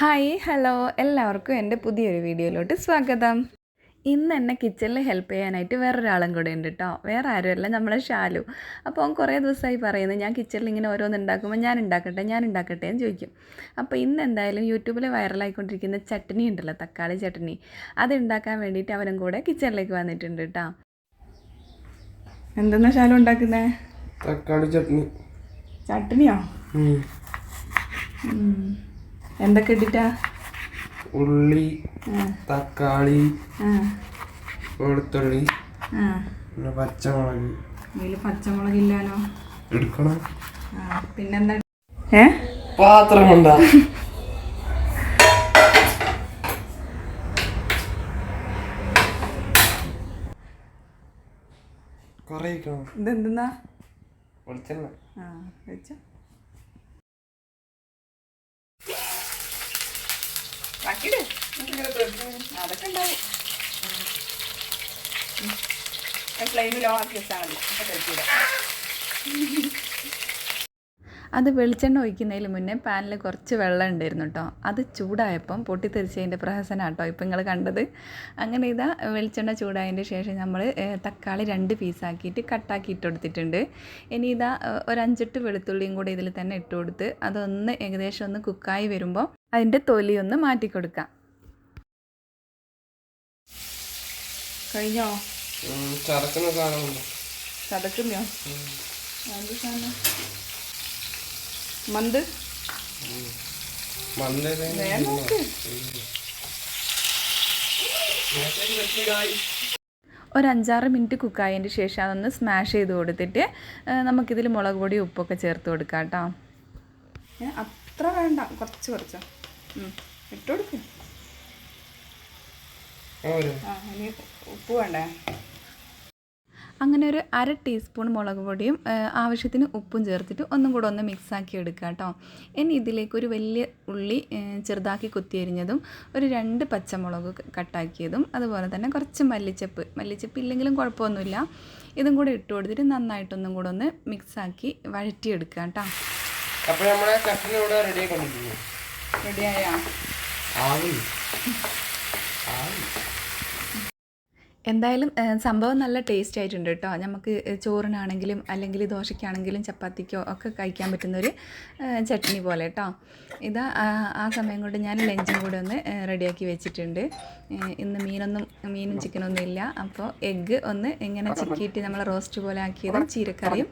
Hi hello എല്ലാവർക്കും എന്റെ പുതിയൊരു വീഡിയോയിലോട്ട് സ്വാഗതം. ഇന്ന് എന്നെ കിച്ചണിൽ ഹെൽപ്പ് ചെയ്യാനായിട്ട് വേറൊരാളും കൂടെ ഉണ്ട് കേട്ടോ വേറെ ആരുമല്ല നമ്മളെ ഷാലു അപ്പോൾ അവൻ കുറേ ദിവസമായി പറയുന്നത് ഞാൻ കിച്ചണിൽ ഇങ്ങനെ ഓരോന്ന് ഉണ്ടാക്കുമ്പോൾ ഞാൻ ഉണ്ടാക്കട്ടെ ഞാൻ ഉണ്ടാക്കട്ടെ എന്ന് ചോദിക്കും. അപ്പോൾ ഇന്ന് എന്തായാലും യൂട്യൂബിൽ വൈറലായിക്കൊണ്ടിരിക്കുന്ന ചട്നി ഉണ്ടല്ലോ തക്കാളി ചട്നി. അത് ഉണ്ടാക്കാൻ വേണ്ടിയിട്ട് അവനും കൂടെ കിച്ചണിലേക്ക് വന്നിട്ടുണ്ട് കേട്ടോ എന്തെന്നാ ഷാലു ഉണ്ടാക്കുന്നത് തക്കാളി ചട്നി. ചട്നിയോ. എന്തൊക്കെ ഇട്ടിട്ടാ? ഉള്ളി തക്കാളി വെളുത്തുള്ളി പിന്നെ പച്ചമുളക്. ഇതിൽ പച്ചമുളകില്ലാലോ എടുക്കണം. ആ പിന്നെന്താ? ഏ? പാത്രം കൊണ്ടാ. ഇതെന്തെന്നാ? വെളിച്ചെണ്ണ. ആ വെച്ചോ അതൊക്കെ ഉണ്ടാവും. ഫ്ലെയിമിലോ ആക്കി വെച്ചാൽ മതി. അപ്പോൾ കഴിക്കൂല അത് വെളിച്ചെണ്ണ ഒഴിക്കുന്നതിന് മുന്നേ പാനിൽ കുറച്ച് വെള്ളം ഉണ്ടായിരുന്നു കേട്ടോ അത് ചൂടായപ്പം പൊട്ടിത്തെറിച്ചതിന്റെ പ്രഹസനം കേട്ടോ ഇപ്പം നിങ്ങൾ കണ്ടത്. അങ്ങനെ ഇതാ വെളിച്ചെണ്ണ ചൂടായതിന്റെ ശേഷം നമ്മൾ തക്കാളി രണ്ട് പീസാക്കിയിട്ട് കട്ടാക്കി ഇട്ട് കൊടുത്തിട്ടുണ്ട്. ഇനി ഇതാ ഒരഞ്ചെട്ട് ഒരു അഞ്ചെട്ട് വെളുത്തുള്ളിയും കൂടെ ഇതിൽ തന്നെ ഇട്ട് കൊടുത്ത് അതൊന്ന് ഏകദേശം ഒന്ന് കുക്കായി വരുമ്പോൾ അതിന്റെ തൊലി ഒന്ന് മാറ്റി കൊടുക്കാം. കഴിഞ്ഞോ? ചറക്കുന്ന സാധനമുണ്ട് ചതക്കുന്നോ? എന്ത് സാധനം? മന്ത്? നോക്ക്. ഒരു അഞ്ചാറ് മിനിറ്റ് കുക്കായതിന്റെ ശേഷം അതൊന്ന് സ്മാഷ് ചെയ്ത് കൊടുത്തിട്ട് നമുക്കിതിൽ മുളക് പൊടി ഉപ്പൊക്കെ ചേർത്ത് കൊടുക്കാം കേട്ടോ. അത്ര വേണ്ട. കുറച്ച് കുറച്ച്. ഉം, ഇട്ട് കൊടുക്ക്. ഇനി ഉപ്പ് വേണ്ടേ. അങ്ങനെ ഒരു അര ടീസ്പൂൺ മുളക് പൊടിയും ആവശ്യത്തിന് ഉപ്പും ചേർത്തിട്ട് ഒന്നും കൂടെ ഒന്ന് മിക്സാക്കി എടുക്കുക കേട്ടോ. ഇനി ഇതിലേക്ക് ഒരു വലിയ ഉള്ളി ചെറുതാക്കി കുത്തിയരിഞ്ഞതും ഒരു രണ്ട് പച്ചമുളക് കട്ടാക്കിയതും അതുപോലെ തന്നെ കുറച്ച് മല്ലിച്ചപ്പ്. മല്ലിച്ചപ്പ് ഇല്ലെങ്കിലും കുഴപ്പമൊന്നുമില്ല. ഇതും കൂടെ ഇട്ട് കൊടുത്തിട്ട് നന്നായിട്ടൊന്നും കൂടെ ഒന്ന് മിക്സാക്കി വഴറ്റിയെടുക്കുക കേട്ടോ. അപ്പോൾ ഇവിടെ റെഡിയായാ ആവി ആവി എന്തായാലും സംഭവം നല്ല ടേസ്റ്റ് ആയിട്ടുണ്ട് കേട്ടോ. നമുക്ക് ചോറിനാണെങ്കിലും അല്ലെങ്കിൽ ദോശയ്ക്കാണെങ്കിലും ചപ്പാത്തിക്കോ ഒക്കെ കഴിക്കാൻ പറ്റുന്നൊരു ചട്നി പോലെ കേട്ടോ. ഇതാ ആ, സമയം കൊണ്ട് ഞാൻ ലഞ്ചും കൂടെ ഒന്ന് റെഡിയാക്കി വെച്ചിട്ടുണ്ട്. ഇന്ന് മീനൊന്നും മീനും ചിക്കനൊന്നും ഇല്ല. അപ്പോൾ എഗ്ഗ് ഒന്ന് ഇങ്ങനെ ചിക്കിയിട്ട് നമ്മൾ റോസ്റ്റ് പോലെ ആക്കിയതും ചീരക്കറിയും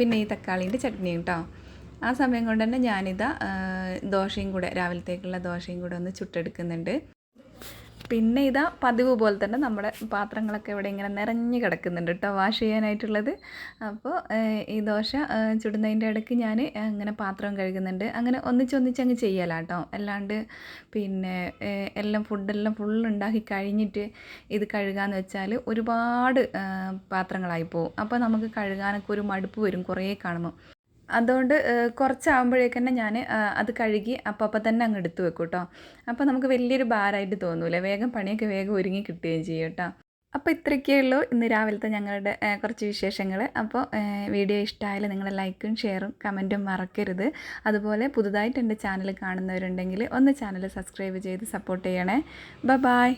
പിന്നെ ഈ തക്കാളീന്റെ ചട്നിയും കേട്ടോ. ആ സമയം കൊണ്ട് തന്നെ ഞാനിതാ ദോശയും കൂടെ രാവിലത്തേക്കുള്ള ദോശയും കൂടെ ഒന്ന് ചുട്ടെടുക്കുന്നുണ്ട്. പിന്നെ ഇതാ പതിവ് പോലെ തന്നെ നമ്മുടെ പാത്രങ്ങളൊക്കെ ഇവിടെ ഇങ്ങനെ നിറഞ്ഞു കിടക്കുന്നുണ്ട് കേട്ടോ വാഷ് ചെയ്യാനായിട്ടുള്ളത്. അപ്പോൾ ഈ ദോശ ചുടുന്നതിന്റെ ഇടയ്ക്ക് ഞാൻ അങ്ങനെ പാത്രം കഴുകുന്നുണ്ട്. അങ്ങനെ ഒന്നിച്ചൊന്നിച്ച് അങ്ങ് ചെയ്യല കേട്ടോ. അല്ലാണ്ട് പിന്നെ എല്ലാം ഫുഡെല്ലാം ഫുൾ ഉണ്ടാക്കി കഴിഞ്ഞിട്ട് ഇത് കഴുകാന്ന് വെച്ചാൽ ഒരുപാട് പാത്രങ്ങളായി പോകും അപ്പോൾ നമുക്ക് കഴുകാനൊക്കെ ഒരു മടുപ്പ് വരും കുറേ കാണുമ്പോൾ അതുകൊണ്ട് കുറച്ചാകുമ്പോഴേക്ക് തന്നെ ഞാൻ അത് കഴുകി അപ്പം അപ്പം തന്നെ അങ്ങ് എടുത്തു വെക്കും കേട്ടോ അപ്പോൾ നമുക്ക് വലിയൊരു ഭാരമായിട്ട് തോന്നൂല. വേഗം പണിയൊക്കെ വേഗം ഒരുങ്ങി കിട്ടുകയും ചെയ്യും കേട്ടോ അപ്പോൾ ഇത്രയൊക്കെ ഉള്ളൂ. ഇന്ന് രാവിലത്തെ ഞങ്ങളുടെ കുറച്ച് വിശേഷങ്ങൾ അപ്പോൾ വീഡിയോ ഇഷ്ടമായാലും നിങ്ങൾ ലൈക്കും ഷെയറും കമന്റും മറക്കരുത്. അതുപോലെ പുതുതായിട്ട് എന്റെ ചാനൽ കാണുന്നവരുണ്ടെങ്കിൽ ഒന്ന് ചാനൽ സബ്സ്ക്രൈബ് ചെയ്ത് സപ്പോർട്ട് ചെയ്യണേ. ബ ബായ്